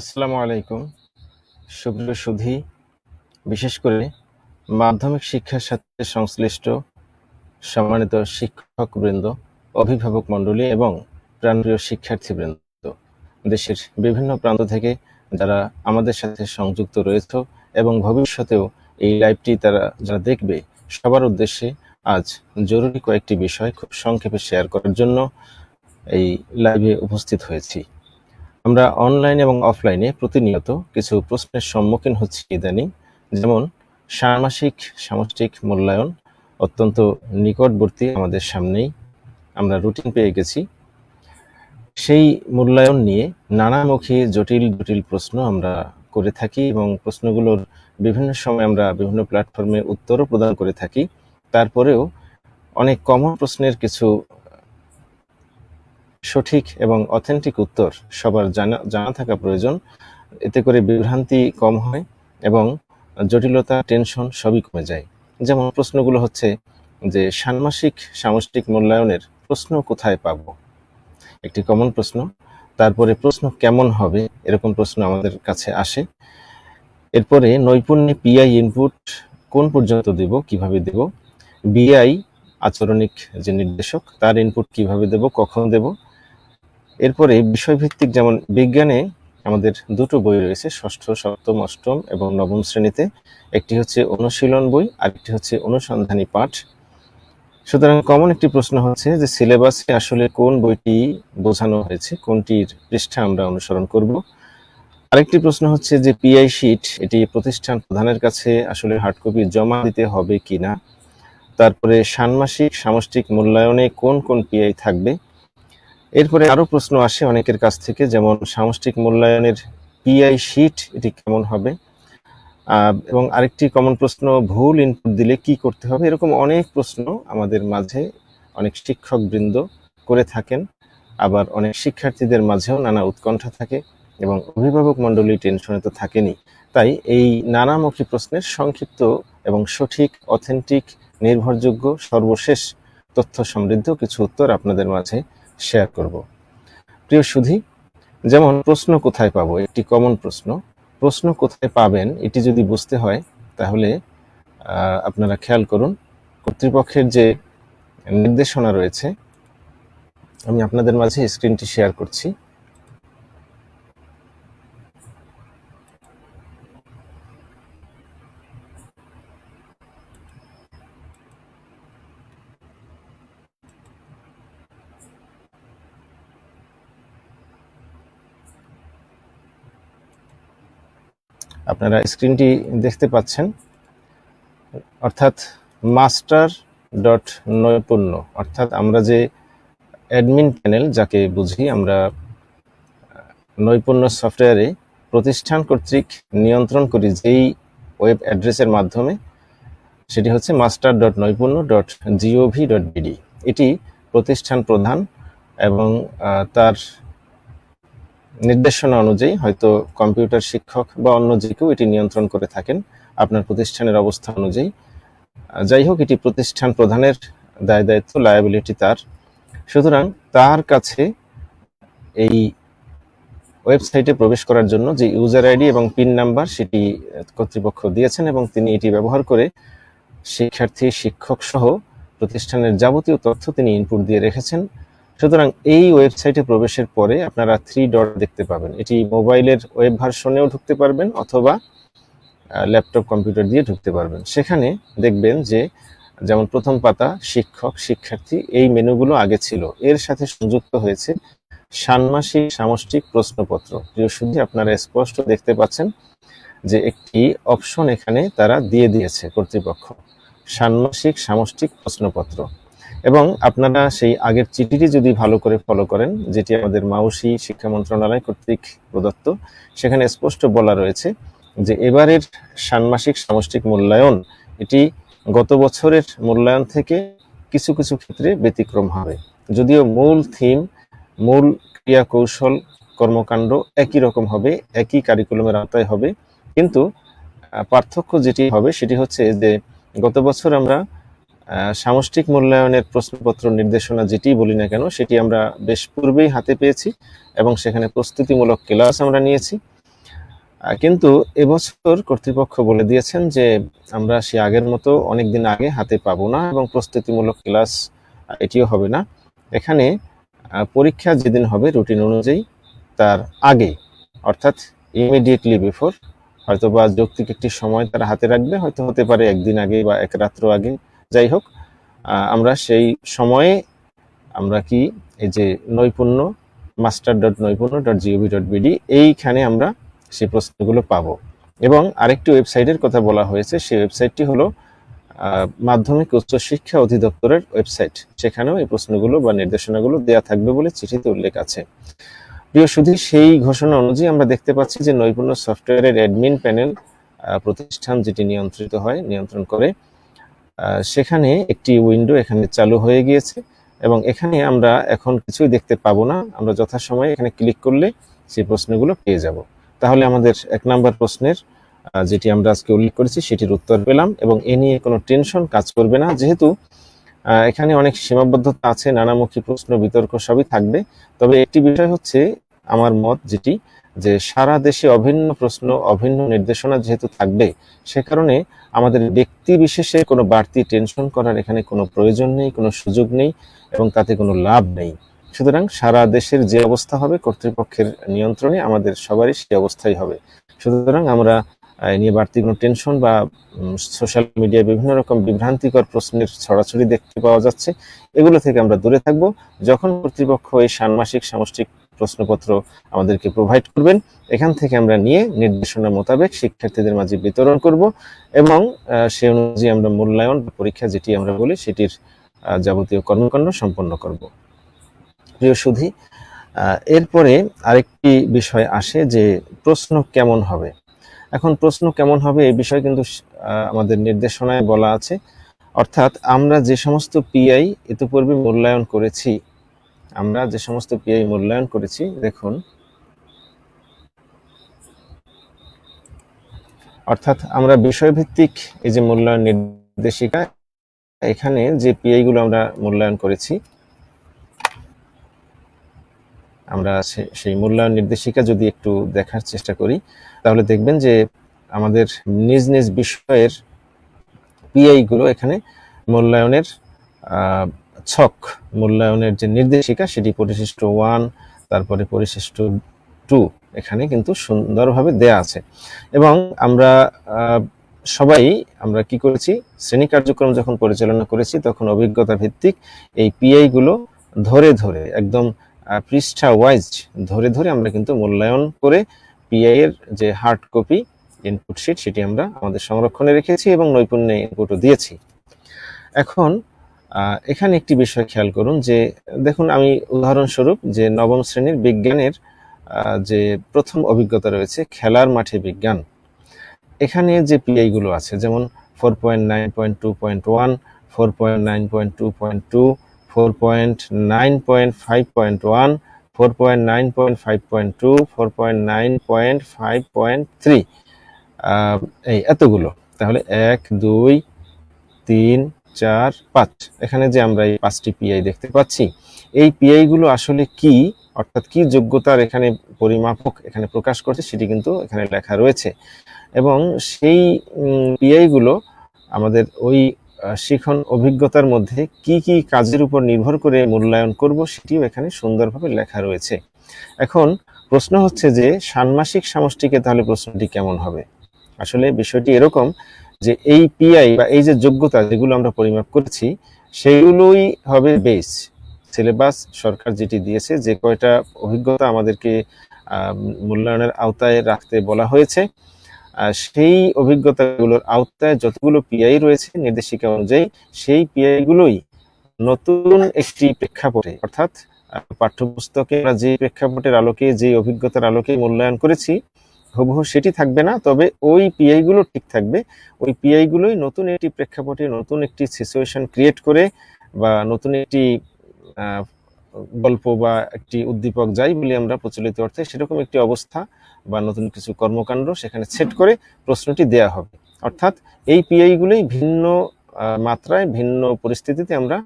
আসসালামু আলাইকুম। সুপ্রিয় সুধী, বিশেষ করে মাধ্যমিক শিক্ষার সাথে সংশ্লিষ্ট সম্মানিত শিক্ষকবৃন্দ, অভিভাবক মণ্ডলী এবং প্রাণপ্রিয় শিক্ষার্থীবৃন্দ, দেশের বিভিন্ন প্রান্ত থেকে যারা আমাদের সাথে সংযুক্ত রয়েছে এবং ভবিষ্যতেও এই লাইভটি তারা যারা দেখবে, সবার উদ্দেশ্যে আজ জরুরি কয়েকটি বিষয় খুব সংক্ষেপে শেয়ার করার জন্য এই লাইভে উপস্থিত হয়েছি। আমরা অনলাইন এবং অফলাইনে প্রতিনিয়ত কিছু প্রশ্নের সম্মুখীন হচ্ছি ইদানিং। যেমন, ষান্মাসিক সামষ্টিক মূল্যায়ন অত্যন্ত নিকটবর্তী আমাদের সামনেই আমরা রুটিন পেয়ে গেছি। সেই মূল্যায়ন নিয়ে নানামুখী জটিল জটিল প্রশ্ন আমরা করে থাকি এবং প্রশ্নগুলোর বিভিন্ন সময় আমরা বিভিন্ন প্ল্যাটফর্মে উত্তরও প্রদান করে থাকি। তারপরেও অনেক কমন প্রশ্নের কিছু সঠিক এবং অথেন্টিক উত্তর সবার জানা জানা থাকা প্রয়োজন। এতে করে বিভ্রান্তি কম হয় এবং জটিলতা টেনশন সবই কমে যায়। যেমন প্রশ্নগুলো হচ্ছে যে, ষান্মাসিক সামষ্টিক মূল্যায়নের প্রশ্ন কোথায় পাব? একটি কমন প্রশ্ন। তারপরে প্রশ্ন কেমন হবে? এরকম প্রশ্ন আমাদের কাছে আসে। এরপরে নৈপুণ্যে পিআই ইনপুট কোন পর্যন্ত দেব, কীভাবে দেব? বিআই আচরণিক যে নির্দেশক, তার ইনপুট কীভাবে দেব, কখন দেব? এরপরে বিষয়ভিত্তিক যেমন বিজ্ঞানে আমাদের দুটো বই রয়েছে, ষষ্ঠ, সপ্তম, অষ্টম এবং নবম শ্রেণীতে। একটি হচ্ছে অনুশীলন বই আর একটি হচ্ছে অনুসন্ধানী পাঠ। সুতরাং কমন একটি প্রশ্ন হচ্ছে যে সিলেবাসে আসলে কোন বইটি বোঝানো হয়েছে, কোনটির পৃষ্ঠা আমরা অনুসরণ করব। আরেকটি প্রশ্ন হচ্ছে যে পিআই শিট, এটি প্রতিষ্ঠান প্রধানের কাছে আসলে হার্ড কপি জমা দিতে হবে কি না তারপরে ষান্মাসিক সামষ্টিক মূল্যায়নে কোন কোন পিআই থাকবে? এরপরে আরও প্রশ্ন আসে অনেকের কাছ থেকে, যেমন সামষ্টিক মূল্যায়নের পিআই শিট এটি কেমন হবে? এবং আরেকটি কমন প্রশ্ন, ভুল ইনপুট দিলে কি করতে হবে? এরকম অনেক প্রশ্ন আমাদের মাঝে অনেক শিক্ষক বৃন্দ করে থাকেন। আবার অনেক শিক্ষার্থীদের মাঝেও নানা উৎকণ্ঠা থাকে এবং অভিভাবক মণ্ডলী টেনশনে তো থাকেনি তাই এই নানামুখী প্রশ্নের সংক্ষিপ্ত এবং সঠিক অথেন্টিক নির্ভরযোগ্য, সর্বশেষ, তথ্য সমৃদ্ধ কিছু উত্তর আপনাদের মাঝে শেয়ার করব। প্রিয় সুধী, যেমন প্রশ্ন কোথায় পাবো? একটি কমন প্রশ্ন। প্রশ্ন কোথায় পাবেন এটি যদি বুঝতে হয়, তাহলে আপনারা খেয়াল করুন, কর্তৃপক্ষের যে নির্দেশনা রয়েছে, আমি আপনাদের মাঝে স্ক্রিনটি শেয়ার করছি। আপনারা স্ক্রিনটি দেখতে পাচ্ছেন। অর্থাৎ মাস্টার ডট নৈপুণ্য অর্থাৎ আমরা যে অ্যাডমিন প্যানেল যাকে বুঝি, আমরা নৈপুণ্য সফটওয়্যারে প্রতিষ্ঠান কর্তৃক নিয়ন্ত্রণ করি যেই ওয়েব অ্যাড্রেসের মাধ্যমে, সেটি হচ্ছে master dot Noipunno dot GOV dot BD এটি প্রতিষ্ঠান প্রধান এবং তার নির্দেশনা অনুযায়ী হয়তো কম্পিউটার শিক্ষক বা অন্য যে কেউ এটি নিয়ন্ত্রণ করে থাকেন, আপনার প্রতিষ্ঠানের অবস্থা অনুযায়ী। যাই হোক, এটি প্রতিষ্ঠান প্রধানের দায় দায়িত্ব লায়াবিলিটি তার। সুতরাং তার কাছে এই ওয়েবসাইটে প্রবেশ করার জন্য যে ইউজার আইডি এবং পিন নাম্বার সেটি কর্তৃপক্ষ দিয়েছেন এবং তিনি এটি ব্যবহার করে শিক্ষার্থী শিক্ষক সহ প্রতিষ্ঠানের যাবতীয় তথ্য তিনি ইনপুট দিয়ে রেখেছেন। সুতরাং এই ওয়েবসাইটে প্রবেশের পরে আপনারা থ্রি ডট দেখতে পাবেন। এটি মোবাইলের ওয়েব ভার্সনেও ঢুকতে পারবেন অথবা ল্যাপটপ, কম্পিউটার দিয়ে ঢুকতে পারবেন। সেখানে দেখবেন যে, যেমন প্রথম পাতা, শিক্ষক, শিক্ষার্থী, এই মেনুগুলো আগে ছিল। এর সাথে সংযুক্ত হয়েছে ষান্মাসিক সামষ্টিক প্রশ্নপত্র। শুধু আপনারা স্পষ্ট দেখতে পাচ্ছেন যে একটি অপশন এখানে তারা দিয়ে দিয়েছে কর্তৃপক্ষ। ষান্মাসিক সামষ্টিক প্রশ্নপত্র। এবং আপনারা সেই আগের চিঠিটি যদি ভালো করে ফলো করেন, যেটি আমাদের মাউসি শিক্ষা মন্ত্রণালয় কর্তৃক প্রদত্ত, সেখানে স্পষ্ট বলা রয়েছে যে এবারের ষান্মাসিক সামষ্টিক মূল্যায়ন, এটি গত বছরের মূল্যায়ন থেকে কিছু কিছু ক্ষেত্রে ব্যতিক্রম হবে। যদিও মূল থিম মূল ক্রিয়া কৌশল কর্মকাণ্ড একই রকম হবে, একই কারিকুলামের আওতায় হবে, কিন্তু পার্থক্য যেটি হবে সেটি হচ্ছে যে গত বছর আমরা সামষ্টিক মূল্যায়নের প্রশ্নপত্র নির্দেশনা যেটি বলি না কেন, সেটি আমরা বেশ পূর্বেই হাতে পেয়েছি এবং সেখানে প্রস্তুতিমূলক ক্লাস আমরা নিয়েছি। কিন্তু এবছর কর্তৃপক্ষ বলে দিয়েছেন যে আমরা সে আগের মতো অনেক দিন আগে হাতে পাবো না এবং প্রস্তুতিমূলক ক্লাস এটিও হবে না। এখানে পরীক্ষা যেদিন হবে রুটিন অনুযায়ী তার আগে, অর্থাৎ ইমিডিয়েটলি বিফোর হয়তো বা যৌক্তিক একটি সময় তারা হাতে রাখবে, হয়তো হতে পারে একদিন আগে বা এক রাত্র আগে। যাই হোক আমরা সেই সময়ে আমরা কি এই যে Noipunno master dot Noipunno dot GOV dot BD এইখানে আমরা সেই প্রশ্নগুলো পাবো। এবং আরেকটি ওয়েবসাইটের কথা বলা হয়েছে, সেই ওয়েবসাইটটি হলো মাধ্যমিক উচ্চশিক্ষা অধিদপ্তরের ওয়েবসাইট সেখানেও এই প্রশ্নগুলো বা নির্দেশনাগুলো দেয়া থাকবে বলে চিঠিতে উল্লেখ আছে। প্রিয় সুধী, সেই ঘোষণা অনুযায়ী আমরা দেখতে পাচ্ছি যে নৈপুণ্য সফটওয়্যারের অ্যাডমিন প্যানেল প্রতিষ্ঠান যেটি নিয়ন্ত্রিত হয়, নিয়ন্ত্রণ করে সেখানে একটি উইন্ডো এখানে চালু হয়ে গিয়েছে এবং এখানে আমরা এখন কিছুই দেখতে পাবো না। আমরা যথাসময়ে এখানে ক্লিক করলে সেই প্রশ্নগুলো পেয়ে যাব। তাহলে আমাদের এক নম্বর প্রশ্নের যেটি আমরা আজকে উল্লেখ করেছি সেটির উত্তর পেলাম এবং এ নিয়ে কোনো টেনশন কাজ করবে না। যেহেতু এখানে অনেক সীমাবদ্ধতা আছে, নানামুখী প্রশ্ন, বিতর্ক সবই থাকবে। তবে একটি বিষয় হচ্ছে আমার মত, যেটি যে সারা দেশে অভিন্ন প্রশ্ন, অভিন্ন নির্দেশনা যেহেতু থাকবে, সে কারণে আমাদের ব্যক্তি বিশেষে কোনো বাড়তি টেনশন করার এখানে কোনো প্রয়োজন নেই, কোনো সুযোগ নেই এবং তাতে কোনো লাভ নেই। সুতরাং সারা দেশের যে অবস্থা হবে কর্তৃপক্ষের নিয়ন্ত্রণে আমাদের সবারই সেই অবস্থাই হবে। সুতরাং আমরা নিয়ে বাড়তি কোনো টেনশন বা সোশ্যাল মিডিয়ায় বিভিন্ন রকম বিভ্রান্তিকর প্রশ্নের ছড়াছড়ি দেখতে পাওয়া যাচ্ছে, এগুলো থেকে আমরা দূরে থাকব। যখন কর্তৃপক্ষ এই ষান্মাসিক সামষ্টিক প্রশ্নপত্র আমাদেরকে প্রোভাইড করবেন। এখান থেকে আমরা নিয়ে নির্দেশনা মোতাবেক শিক্ষার্থীদের মাঝে বিতরণ করব এবং সে অনুযায়ী আমরা মূল্যায়ন পরীক্ষা যেটি আমরা বলি সেটির যাবতীয় কর্মকাণ্ড সম্পন্ন করব। প্রিয় সুধী এরপরে আরেকটি বিষয় আসে যে প্রশ্ন কেমন হবে? এখন প্রশ্ন কেমন হবে এই বিষয়ে কিন্তু আমাদের নির্দেশনায় বলা আছে। অর্থাৎ আমরা যে সমস্ত পিআই ইতিপূর্বে মূল্যায়ন করেছি আমরা যে সমস্ত পিআই মূল্যায়ন করেছি, দেখুন। অর্থাৎ আমরা বিষয়ভিত্তিক এই যে মূল্যায়ন নির্দেশিকা, এখানে যে পিআই গুলো আমরা মূল্যায়ন করেছি, আমরা সেই মূল্যায়ন নির্দেশিকা যদি একটু দেখার চেষ্টা করি, তাহলে দেখবেন যে আমাদের নিজ নিজ বিষয়ের পিআই গুলো এখানে মূল্যায়নের ছক মূল্যায়নের যে নির্দেশিকা, সেটি পরিশিষ্ট ওয়ান তারপরে পরিশিষ্ট টু এখানে কিন্তু সুন্দরভাবে দেয়া আছে। এবং আমরা সবাই আমরা কি করেছি? শ্রেণি কার্যক্রম যখন পরিচালনা করেছি, তখন অভিজ্ঞতা ভিত্তিক এই পিআই গুলো ধরে ধরে, একদম পৃষ্ঠা ওয়াইজ ধরে ধরে আমরা কিন্তু মূল্যায়ন করে পিআই এর যে হার্ড কপি ইনপুট শিট সেটি আমরা আমাদের সংরক্ষণে রেখেছি এবং নৈপুণ্যে ইনপুটও দিয়েছি। এখন এখানে একটি বিষয় খেয়াল করুন যে, দেখুন, আমি উদাহরণস্বরূপ যে নবম শ্রেণির বিজ্ঞানের যে প্রথম অভিজ্ঞতা রয়েছে, খেলার মাঠে বিজ্ঞান। এখানে যে পিআই গুলো আছে, যেমন four point nine point two point one four point nine point two point two four point nine point five point one four point nine point five point two four point nine point five point three এই এতগুলো। তাহলে এক, দুই, তিন চার, পাঁচ। এখানে যে আমরা এই পাঁচটি পিআই দেখতে পাচ্ছি, এই পিআই গুলো আসলে কি? অর্থাৎ কি যোগ্যতার এখানে পরিমাপক এখানে প্রকাশ করছে, সেটি কিন্তু এখানে লেখা রয়েছে। এবং সেই পিআই গুলো আমাদের ওই শিখন অভিজ্ঞতার মধ্যে কি কি কাজের উপর নির্ভর করে মূল্যায়ন করব, সেটিও এখানে সুন্দরভাবে লেখা রয়েছে। এখন প্রশ্ন হচ্ছে যে, ষান্মাসিক সমষ্টিকে তাহলে প্রশ্নটি কেমন হবে? আসলে বিষয়টি এরকম যে এই পিআই বা এই যে যোগ্যতা যেগুলো আমরা পরিমাপ করেছি, সেগুলোই হবে বেস সিলেবাস সরকার যেটি দিয়েছে, যে কয়টা অভিজ্ঞতা আমাদেরকে মূল্যায়নের আওতায় রাখতে বলা হয়েছে। সেই অভিজ্ঞতাগুলোর আওতায় যতগুলো পিআই রয়েছে নির্দেশিকা অনুযায়ী, সেই পিআইগুলোই নতুন একটি প্রেক্ষাপটে, অর্থাৎ পাঠ্যপুস্তকে আমরা যে প্রেক্ষাপটের আলোকে, যে অভিজ্ঞতার আলোকে মূল্যায়ন করেছি হুবহু সেটি থাকবে না, তবে ওই পিআই গুলো ঠিক থাকবে। ওই পিআই গুলোই নতুন একটি প্রেক্ষাপটে নতুন একটি সিচুয়েশন ক্রিয়েট করে বা নতুন একটি গল্প বা একটি উদ্দীপক যাই বলি আমরা প্রচলিত অর্থে, সেরকম একটি অবস্থা বা নতুন কিছু কর্মকাণ্ড সেখানে সেট করে প্রশ্নটি দেয়া হবে। অর্থাৎ এই পিআইগুলোই ভিন্ন মাত্রায় ভিন্ন পরিস্থিতিতে আমরা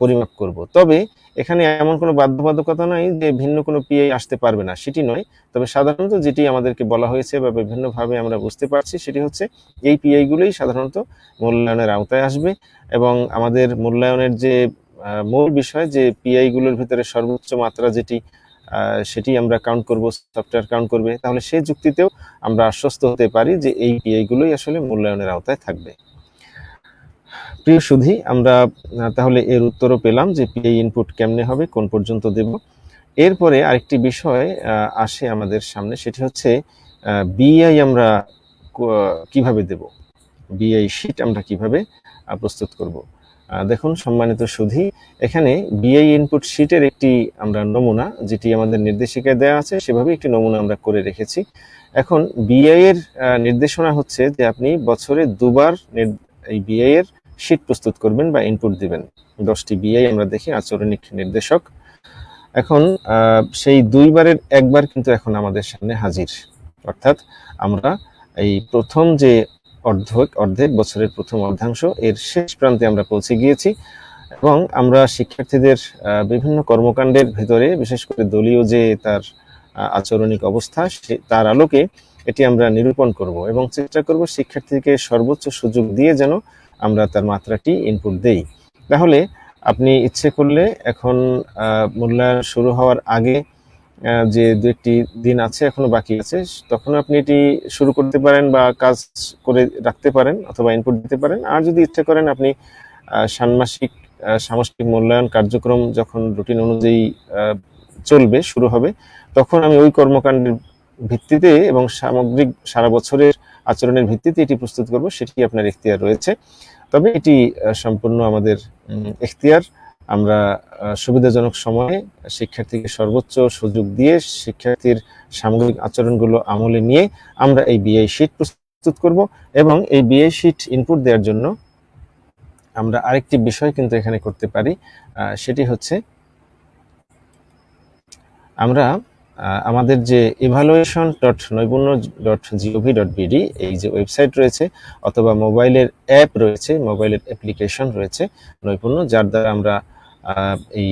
পরিমাপ করব। তবে এখানে এমন কোনো বাধ্যবাধকতা নাই যে ভিন্ন কোনো পিআই আসতে পারবে না, সেটি নয়। তবে সাধারণত যেটি আমাদেরকে বলা হয়েছে বা বিভিন্নভাবে আমরা বুঝতে পারছি, সেটি হচ্ছে এই পিআই গুলোই সাধারণত মূল্যায়নের আওতায় আসবে এবং আমাদের মূল্যায়নের যে মূল বিষয় যে পিআই গুলোর ভিতরে সর্বোচ্চ মাত্রা যেটি সেটি আমরা কাউন্ট করব সফটওয়্যার কাউন্ট করবে, তাহলে সেই যুক্তিতেও আমরা আশ্বস্ত হতে পারি যে এই পিআই গুলোই আসলে মূল্যায়নের আওতায় থাকবে। প্রিয় সুধী, আমরা তাহলে এর উত্তরও পেলাম যে পিআই ইনপুট কেমনে হবে, কোন পর্যন্ত দেব। এরপরে আরেকটি বিষয় আসে আমাদের সামনে, সেটি হচ্ছে বিআই আমরা কীভাবে দেব? বিআই শিট আমরা কীভাবে প্রস্তুত করব? দেখুন, সম্মানিত সুধী, এখানে বিআই ইনপুট শিটের একটি আমরা নমুনা, যেটি আমাদের নির্দেশিকায় দেওয়া আছে সেভাবে একটি নমুনা আমরা করে রেখেছি। এখন বিআই এর নির্দেশনা হচ্ছে যে আপনি বছরে দুবার এই বিআই এর শিট প্রস্তুত করবেন বা ইনপুট দিবেন। দশটি বিআই আমরা দেখি আচরণিক নির্দেশক। এখন সেই দুইবারের একবার কিন্তু এখন আমাদের সামনে হাজির। অর্থাৎ আমরা এই প্রথম যে অর্ধেক অর্ধেক বছরের প্রথম অর্ধাংশ, এর শেষ প্রান্তে আমরা পৌঁছে গিয়েছি এবং আমরা শিক্ষার্থীদের বিভিন্ন কর্মকাণ্ডের ভিতরে, বিশেষ করে দলীয় যে তার আচরণিক অবস্থা তার আলোকে এটি আমরা নিরূপণ করব এবং চেষ্টা করব শিক্ষার্থীকে সর্বোচ্চ সুযোগ দিয়ে যেন আমরা তার মাত্রাটি ইনপুট দেই। তাহলে আপনি ইচ্ছে করলে এখন মূল্যায়ন শুরু হওয়ার আগে যে দু একটি দিন আছে এখনও বাকি আছে, তখন আপনি এটি শুরু করতে পারেন বা কাজ করে রাখতে পারেন অথবা ইনপুট দিতে পারেন। আর যদি ইচ্ছে করেন আপনি ষান্মাসিক সামষ্টিক মূল্যায়ন কার্যক্রম যখন রুটিন অনুযায়ী চলবে, শুরু হবে, তখন আমি ওই কর্মকাণ্ডের ভিত্তিতে এবং সামগ্রিক সারা বছরের আচরণের ভিত্তিতে এটি প্রস্তুত করব, সেটি আপনার এখতিয়ার রয়েছে। তবে এটি সম্পূর্ণ আমাদের এখতিয়ার। আমরা সুবিধাজনক সময়ে শিক্ষার্থীকে সর্বোচ্চ সুযোগ দিয়ে শিক্ষার্থীর সামগ্রিক আচরণগুলো আমলে নিয়ে আমরা এই বিআই শিট প্রস্তুত করব এবং এই বিআই শিট ইনপুট দেওয়ার জন্য আমরা আরেকটি বিষয় কিন্তু এখানে করতে পারি। সেটি হচ্ছে আমরা আমাদের যে evaluation dot Noipunno dot GOV dot BD এই যে ওয়েবসাইট রয়েছে, অথবা মোবাইলের অ্যাপ রয়েছে, মোবাইলের অ্যাপ্লিকেশন রয়েছে নৈপুণ্য, যার দ্বারা আমরা এই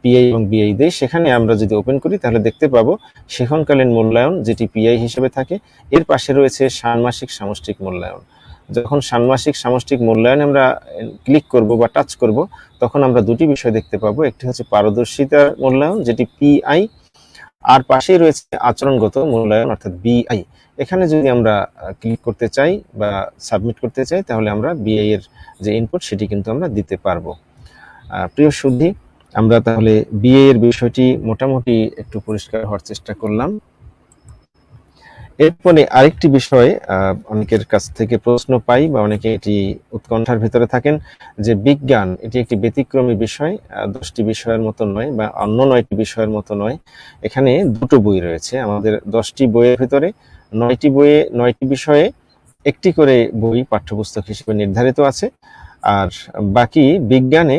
পিআই এবং বিআই দেই সেখানে আমরা যদি ওপেন করি, তাহলে দেখতে পাবো সেখনকালীন মূল্যায়ন যেটি পিআই হিসেবে থাকে, এর পাশে রয়েছে ষান্মাসিক সামষ্টিক মূল্যায়ন। যখন ষান্মাসিক সামষ্টিক মূল্যায়ন আমরা ক্লিক করব বা টাচ করব, তখন আমরা দুটি বিষয় দেখতে পাবো। একটি হচ্ছে পারদর্শিতার মূল্যায়ন, যেটি পিআই আর পাশেই রয়েছে আচরণগত মূল্যায়ন, অর্থাৎ বিআই এখানে যদি আমরা ক্লিক করতে চাই বা সাবমিট করতে চাই, তাহলে আমরা বিআই এর যে ইনপুট সেটি কিন্তু আমরা দিতে পারব। প্রিয় শুদ্ধি আমরা তাহলে বিএ এর বিষয়টি মোটামুটি একটু পরিষ্কার হওয়ার চেষ্টা করলাম। এরপরে আরেকটি বিষয় অনেকের কাছ থেকে প্রশ্ন পাই বা অনেকে এটি উৎকণ্ঠার ভিতরে থাকেন যে বিজ্ঞান এটি একটি ব্যতিক্রমী বিষয় দশটি বিষয়ের মতো নয় বা অন্য নয়টি বিষয়ের মতো নয়। এখানে দুটো বই রয়েছে আমাদের দশটি বইয়ের ভিতরে। নয়টি বইয়ে, নয়টি বিষয়ে একটি করে বই পাঠ্যপুস্তক হিসেবে নির্ধারিত আছে। আর বাকি বিজ্ঞানে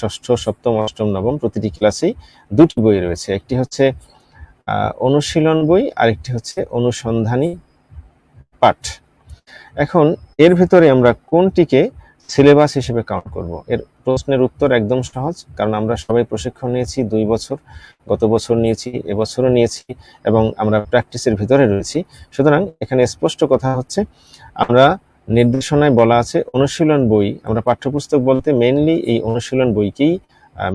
ষষ্ঠ, সপ্তম, অষ্টম, নবম প্রতিটি ক্লাসেই দুটি বই রয়েছে। একটি হচ্ছে অনুশীলন বই, আরেকটি হচ্ছে অনুসন্ধানী পাঠ। এখন এর ভিতরে আমরা কোনটিকে সিলেবাস হিসেবে কাউন্ট করব? এর প্রশ্নের উত্তর একদম সহজ, কারণ আমরা সবাই প্রশিক্ষণ নিয়েছি, দুই বছর, গত বছর নিয়েছি, এবছরও নিয়েছি, এবং আমরা প্র্যাকটিসের ভিতরে রয়েছি। সুতরাং এখানে স্পষ্ট কথা হচ্ছে, আমরা নির্দেশনায় বলা আছে অনুশীলন বই, আমরা পাঠ্যপুস্তক বলতে মেনলি এই অনুশীলন বইকেই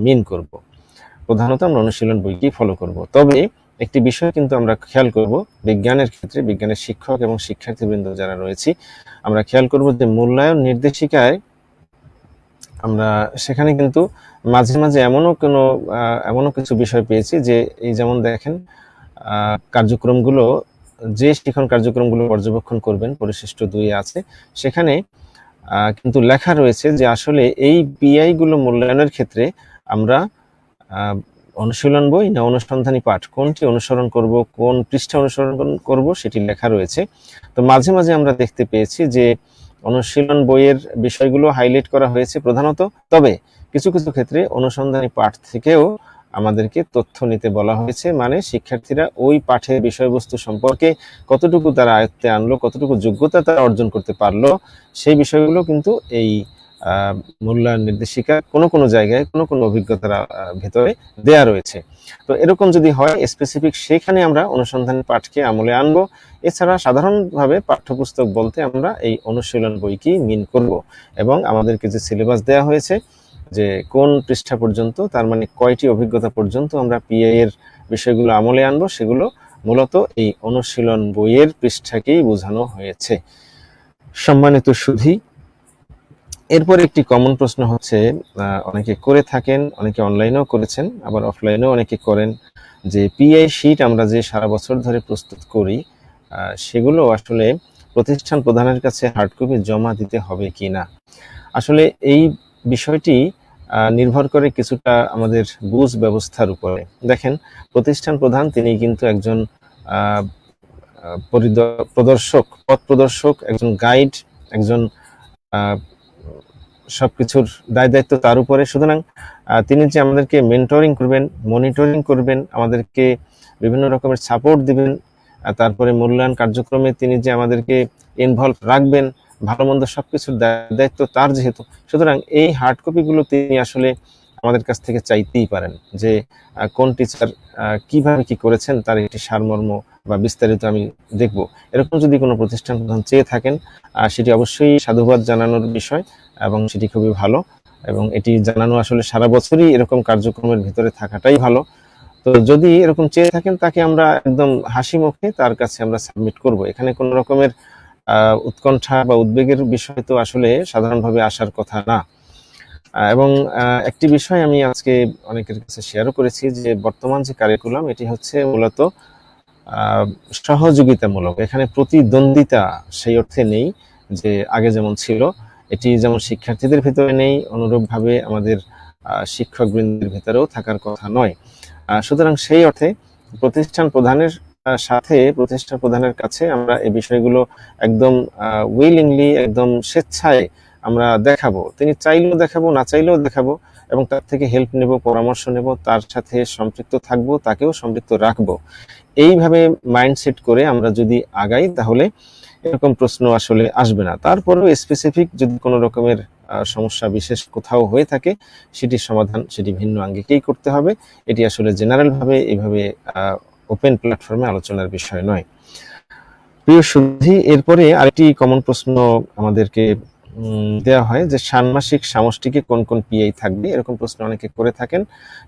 মিন করব। প্রধানত আমরা অনুশীলন বইকেই ফলো করব। তবে একটি বিষয় কিন্তু আমরা খেয়াল করব, বিজ্ঞানের ক্ষেত্রে, বিজ্ঞানের শিক্ষক এবং শিক্ষার্থীবৃন্দ যারা রয়েছি, আমরা খেয়াল করব যে মূল্যায়ন নির্দেশিকায় আমরা সেখানে কিন্তু মাঝে মাঝে এমনও কোনো এমনও কিছু বিষয় পেয়েছি যে এই যেমন দেখেন কার্যক্রমগুলো, যে শিখন কার্যক্রমগুলো পর্যবেক্ষণ করবেন, পরিশিষ্ট দুই আছে, সেখানে কিন্তু লেখা রয়েছে যে আসলে এই পিআই গুলো মূল্যায়নের ক্ষেত্রে আমরা অনুশীলন বই না অনুসন্ধানী পাঠ? কোনটি অনুসরণ করব? কোন পৃষ্ঠা অনুসরণ করব? সেটি লেখা রয়েছে। তো মাঝে মাঝে আমরা দেখতে পেয়েছি যে অনুশীলন বইয়ের বিষয়গুলো হাইলাইট করা হয়েছে প্রধানত। তবে কিছু কিছু ক্ষেত্রে অনুসন্ধানী পাঠ থেকেও আমাদেরকে তথ্য নিতে বলা হয়েছে। মানে শিক্ষার্থীরা ওই পাঠের বিষয়বস্তু সম্পর্কে কতটুকু তারা আয়ত্তে আনলো, কতটুকু যোগ্যতা তারা অর্জন করতে পারল, সেই বিষয়গুলো কিন্তু এই মূল্যায়ন নির্দেশিকা কোনো কোনো জায়গায়, কোনো কোনো অভিজ্ঞতার ভেতরে দেয়া রয়েছে। তো এরকম যদি হয় স্পেসিফিক সেখানে আমরা অনুসন্ধান পাঠকে আমলে আনব। এছাড়া সাধারণভাবে পাঠ্যপুস্তক বলতে আমরা এই অনুশীলন বইকেই মিন করব এবং আমাদেরকে যে সিলেবাস দেওয়া হয়েছে, যে কোন পৃষ্ঠা পর্যন্ত, তার মানে কয়টি অভিজ্ঞতা পর্যন্ত আমরা পিআই এর বিষয়গুলো আমলে আনব, সেগুলো মূলত এই অনুশীলন বইয়ের পৃষ্ঠাকেই বোঝানো হয়েছে। সম্মানিত সুধী এরপর একটি কমন প্রশ্ন হচ্ছে অনেকে করে থাকেন, অনেকে অনলাইনেও করেছেন, আবার অফলাইনেও অনেকে করেন যে পিআই শিট আমরা যে সারা বছর ধরে প্রস্তুত করি সেগুলো আসলে প্রতিষ্ঠান প্রধানের কাছে হার্ড কপি জমা দিতে হবে কি না? আসলে এই বিষয়টি নির্ভর করে কিছুটা আমাদের বুঝ ব্যবস্থার উপরে। দেখেন, প্রতিষ্ঠান প্রধান তিনি কিন্তু একজন প্রদর্শক, পথ প্রদর্শক, একজন গাইড একজন আহ, সবকিছুর দায় দায়িত্ব তার উপরে। সুতরাং তিনি যে আমাদেরকে মেন্টরিং করবেন মনিটরিং করবেন আমাদেরকে বিভিন্ন রকমের সাপোর্ট দিবেন তারপরে মূল্যায়ন কার্যক্রমে তিনি যে আমাদেরকে ইনভলভ রাখবেন ভালো মন্দ সবকিছুর দায় দায়িত্ব তার যেহেতু। সুতরাং এই হার্ড কপিগুলো তিনি আসলে আমাদের কাছ থেকে চাইতেই পারেন যে কোন টিচার কীভাবে কি করেছেন তার একটি সারমর্ম বা বিস্তারিত আমি দেখব। এরকম যদি কোনো প্রতিষ্ঠান প্রধান চেয়ে থাকেন সেটি অবশ্যই সাধুবাদ জানানোর বিষয়। এবং সেটি খুবই ভালো এবং এটি জানানো আসলে সারা বছরই এরকম কার্যক্রমের ভিতরে থাকাটাই ভালো। তো যদি এরকম চেয়ে থাকেন, তাকে আমরা একদম হাসি মুখে তার কাছে আমরা সাবমিট করব। এখানে কোনো রকমের উৎকণ্ঠা বা উদ্বেগের বিষয় তো আসলে সাধারণভাবে আসার কথা না। এবং একটি বিষয় আমি আজকে অনেকের কাছে শেয়ারও করেছি যে বর্তমান যে কারিকুলাম এটি হচ্ছে মূলত সহযোগিতামূলক। এখানে প্রতিদ্বন্দ্বিতা সেই অর্থে নেই যে আগে যেমন ছিল এটি যেমন শিক্ষার্থীদের ভিতরে নেই, অনুরূপভাবে আমাদের শিক্ষকবৃন্দের ভেতরেও থাকার কথা নয়। সুতরাং সেই অর্থে প্রতিষ্ঠান প্রধানের সাথে প্রতিষ্ঠান প্রধানের কাছে আমরা এই বিষয়গুলো একদম উইলিংলি একদম স্বেচ্ছায় আমরা দেখাবো। তিনি চাইলেও দেখাবো, না চাইলেও দেখাবো এবং তার থেকে হেল্প নেব, পরামর্শ নেব, তার সাথে সম্পৃক্ত থাকব, তাকেও সম্পৃক্ত রাখব। এইভাবে মাইন্ডসেট করে আমরা যদি আগাই তাহলে এরকম প্রশ্ন আসলে আসবে না। তারপরেও স্পেসিফিক যদি কোনো রকমের সমস্যা বিশেষ কোথাও হয়ে থাকে, সেটির সমাধান, সেটি ভিন্ন আঙ্গিকেই করতে হবে। এটি আসলে জেনারেলভাবে এভাবে ওপেন প্ল্যাটফর্মে আলোচনার বিষয় নয়। প্রিয় সুধি, এরপরে আরেকটি কমন প্রশ্ন আমাদেরকে দেওয়া হয় যে ষান্মাসিক সামষ্টিকে কোন কোন পিআই থাকবে, এরকম প্রশ্ন অনেকে করে থাকেন।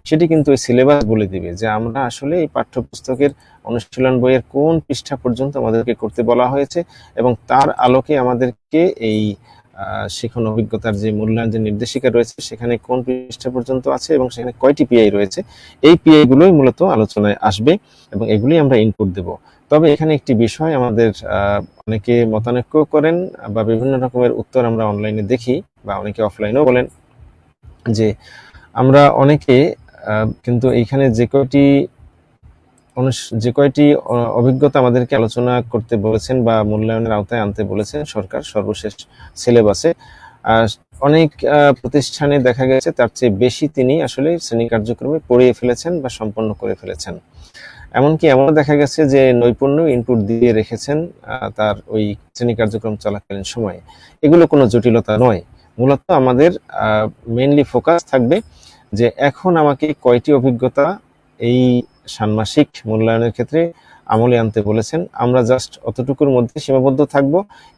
সেটি কিন্তু ওই সিলেবাস বলে দিবে যে আমরা আসলে এই পাঠ্যপুস্তকের অনুশীলন বইয়ের কোন পৃষ্ঠা পর্যন্ত আমাদেরকে করতে বলা হয়েছে এবং তার আলোকে আমাদেরকে এই শিখন অভিজ্ঞতার যে মূল্যায়ন যে নির্দেশিকা রয়েছে, সেখানে কোন পৃষ্ঠা পর্যন্ত আছে এবং সেখানে কয়টি পিআই রয়েছে, এই পিআই গুলোই মূলত আলোচনায় আসবে এবং এগুলি আমরা ইনপুট দেব। তবে এখানে একটি বিষয় আমাদের অনেকে মতানৈক্য করেন বা বিভিন্ন রকমের উত্তর আমরা অনলাইনে দেখি বা অনেকে অফলাইনেও বলেন যে আমরা অনেকে কিন্তু এইখানে যে কয়টি যে কয়টি অভিজ্ঞতা আমাদেরকে আলোচনা করতে বলেছেন বা মূল্যায়নের আওতায় আনতে বলেছেন সরকার, সর্বশেষ সিলেবাসে অনেক প্রতিষ্ঠানে দেখা গেছে তার চেয়ে বেশি তিনি আসলে শ্রেণি কার্যক্রমে পড়িয়ে ফেলেছেন বা সম্পন্ন করে ফেলেছেন। এমনকি এমন দেখা গেছে যে নৈপুণ্য ইনপুট দিয়ে রেখেছেন তার ওই শ্রেণি কার্যক্রম চলাকালীন সময়ে। এগুলো কোনো জটিলতা নয়। মূলত আমাদের মেনলি ফোকাস থাকবে যে এখন আমাকে কয়টি অভিজ্ঞতা এই ষান্মাসিক মূল্যায়নের ক্ষেত্রে আমলে আনতে বলেছেন। আমরা জাস্ট অতটুকুর মধ্যে সীমাবদ্ধ থাকব।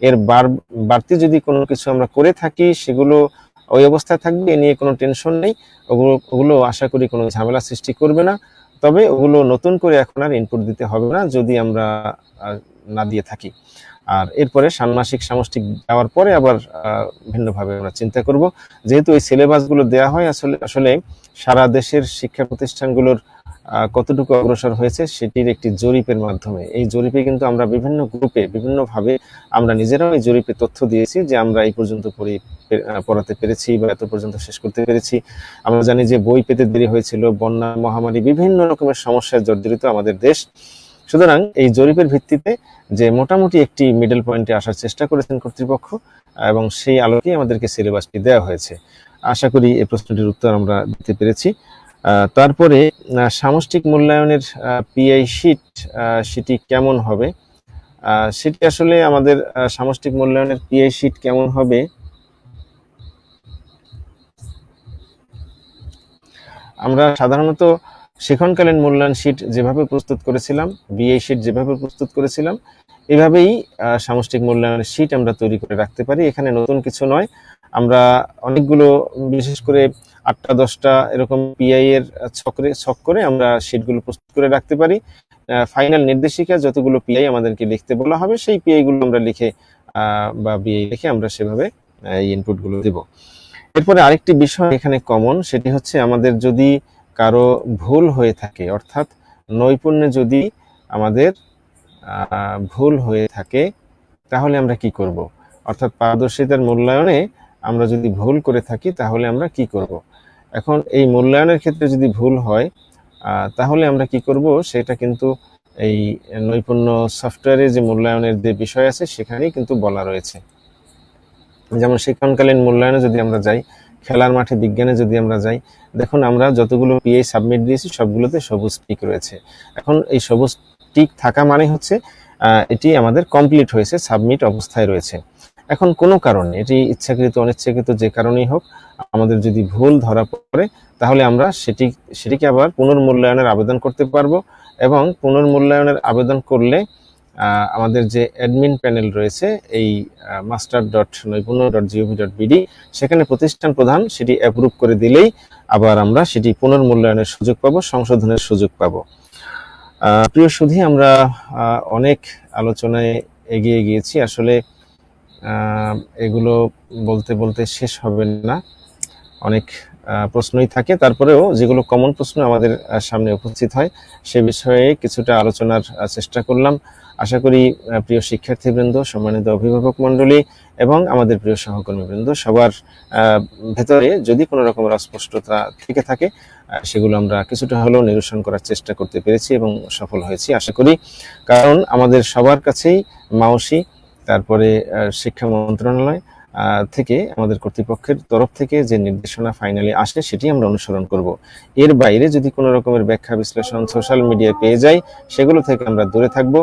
এর বাড়তি যদি কোনো কিছু আমরা করে থাকি, সেগুলো ওই অবস্থায় থাকবে, এ নিয়ে কোনো টেনশন নেই। ওগুলো ওগুলো আশা করি কোনো ঝামেলা সৃষ্টি করবে না। তবে ওগুলো নতুন করে এখন আর ইনপুট দিতে হবে না, যদি আমরা না দিয়ে থাকি। আর এরপরে ষান্মাসিক সামষ্টিক যাওয়ার পরে আবার ভিন্নভাবে আমরা চিন্তা করব। যেহেতু এই সিলেবাসগুলো দেওয়া হয়, আসলে আসলে সারা দেশের শিক্ষা প্রতিষ্ঠানগুলোর কতটুকু অগ্রসর হয়েছে সেটির একটি জরিপের মাধ্যমে। এই জরিপে কিন্তু আমরা বিভিন্ন গ্রুপে, বিভিন্নভাবে আমরা নিজেরাও এই জরিপে তথ্য দিয়েছি যে আমরা এই পর্যন্ত পড়ি পড়াতে পেরেছি বা এত পর্যন্ত শেষ করতে পেরেছি। আমরা জানি যে বই পেতে দেরি হয়েছিল, বন্যা, মহামারী, বিভিন্ন রকমের সমস্যায় জর্জরিত আমাদের দেশ। সুতরাং এই জরিপের ভিত্তিতে যে মোটামুটি একটি মিডল পয়েন্টে আসার চেষ্টা করেছেন কর্তৃপক্ষ, এবং সেই আলোকেই আমাদেরকে সিলেবাসটি দেওয়া হয়েছে। আশা করি এই প্রশ্নটির উত্তর আমরা দিতে পেরেছি। তারপরে সামষ্টিক মূল্যায়নের পিআই শিট সেটি কেমন হবে? সেটি আসলে আমাদের সামষ্টিক মূল্যায়নের পিআই শিট কেমন হবে? আমরা সাধারণত শিক্ষণকালীন মূল্যায়ন শিট যেভাবে প্রস্তুত করেছিলাম বিআই শিট যেভাবে প্রস্তুত করেছিলাম, এভাবেই সামষ্টিক মূল্যায়নের শিট আমরা তৈরি করে রাখতে পারি। এখানে নতুন কিছু নয়। আমরা অনেকগুলো, বিশেষ করে আটটা, দশটা এরকম পিআই এর ছকরে ছক করে আমরা শীটগুলো প্রস্তুত করে রাখতে পারি। ফাইনাল নির্দেশিকা যতগুলো পিআই আমাদেরকে লিখতে বলা হবে, সেই পিআই গুলো আমরা লিখে বা বিআই লিখে আমরা সেভাবে ইনপুটগুলো দেব। এরপরে আরেকটি বিষয় এখানে কমন সেটি হচ্ছে আমাদের যদি কারও ভুল হয়ে থাকে, অর্থাৎ নৈপুণ্যে যদি আমাদের ভুল হয়ে থাকে, তাহলে আমরা কি করব? অর্থাৎ পারদর্শিতার মূল্যায়নে আমরা যদি ভুল করে থাকি, তাহলে আমরা কি করব? এখন এই মূল্যায়নের ক্ষেত্রে যদি ভুল হয় তাহলে আমরা কি করব? সেটা কিন্তু এই নৈপুণ্য সফটওয়্যারে যে মূল্যায়নের যে বিষয় আছে, সেখানেই কিন্তু বলা রয়েছে। যেমন শিক্ষণকালীন মূল্যায়নে যদি আমরা যাই, খেলার মাঠে বিজ্ঞানে যদি আমরা যাই, দেখুন আমরা যতগুলো পিএই সাবমিট দিয়েছি, সবগুলোতে সবুজ টিক রয়েছে। এখন এই সবুজ টিক থাকা মানে হচ্ছে এটি আমাদের কমপ্লিট হয়েছে সাবমিট অবস্থায় রয়েছে। এখন কোনো কারণে, এটি ইচ্ছাকৃত, অনিচ্ছাকৃত যে কারণেই হোক, আমাদের যদি ভুল ধরা পড়ে, তাহলে আমরা সেটি, সেটিকে আবার পুনর্মূল্যায়নের আবেদন করতে পারব এবং পুনর্মূল্যায়নের আবেদন করলে আমাদের যে অ্যাডমিন প্যানেল রয়েছে, এই master dot Noipunno dot GOV dot BD সেখানে প্রতিষ্ঠান প্রধান সেটি অ্যাপ্রুভ করে দিলেই আবার আমরা সেটি পুনর্মূল্যায়নের সুযোগ পাবো, সংশোধনের সুযোগ পাবো। প্রিয় সুধী, আমরা অনেক আলোচনায় এগিয়ে গিয়েছি। আসলে এগুলো বলতে বলতে শেষ হবে না। অনেক প্রশ্নই থাকে। তারপরেও যেগুলো কমন প্রশ্ন আমাদের সামনে উপস্থিত হয়, সে বিষয়ে কিছুটা আলোচনার চেষ্টা করলাম। আশা করি প্রিয় শিক্ষার্থীবৃন্দ, সম্মানিত অভিভাবক মণ্ডলী এবং আমাদের প্রিয় সহকর্মীবৃন্দ, সবার ভেতরে যদি কোনো রকমের অস্পষ্টতা থেকে থাকে সেগুলো আমরা কিছুটা হলেও নিরসন করার চেষ্টা করতে পেরেছি এবং সফল হয়েছি, আশা করি। কারণ আমাদের সবার কাছেই মাওসি তারপরে শিক্ষা মন্ত্রণালয় থেকে আমাদের কর্তৃপক্ষের তরফ থেকে যে নির্দেশনা ফাইনালি আসে, সেটি আমরা অনুসরণ করব। এর বাইরে যদি কোনো রকমের ব্যাখ্যা, বিশ্লেষণ সোশ্যাল মিডিয়ায় পেয়ে যাই, সেগুলো থেকে আমরা দূরে থাকব।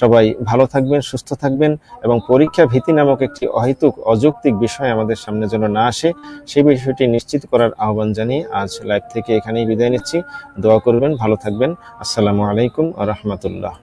সবাই ভালো থাকবেন, সুস্থ থাকবেন এবং পরীক্ষা ভীতি নামক একটি অহেতুক, অযৌক্তিক বিষয় আমাদের সামনে যেন না আসে, সেই বিষয়টি নিশ্চিত করার আহ্বান জানিয়ে আজ লাইভ থেকে এখানেই বিদায় নিচ্ছি। দোয়া করবেন, ভালো থাকবেন। আসসালামু আলাইকুম রহমতুল্লাহ।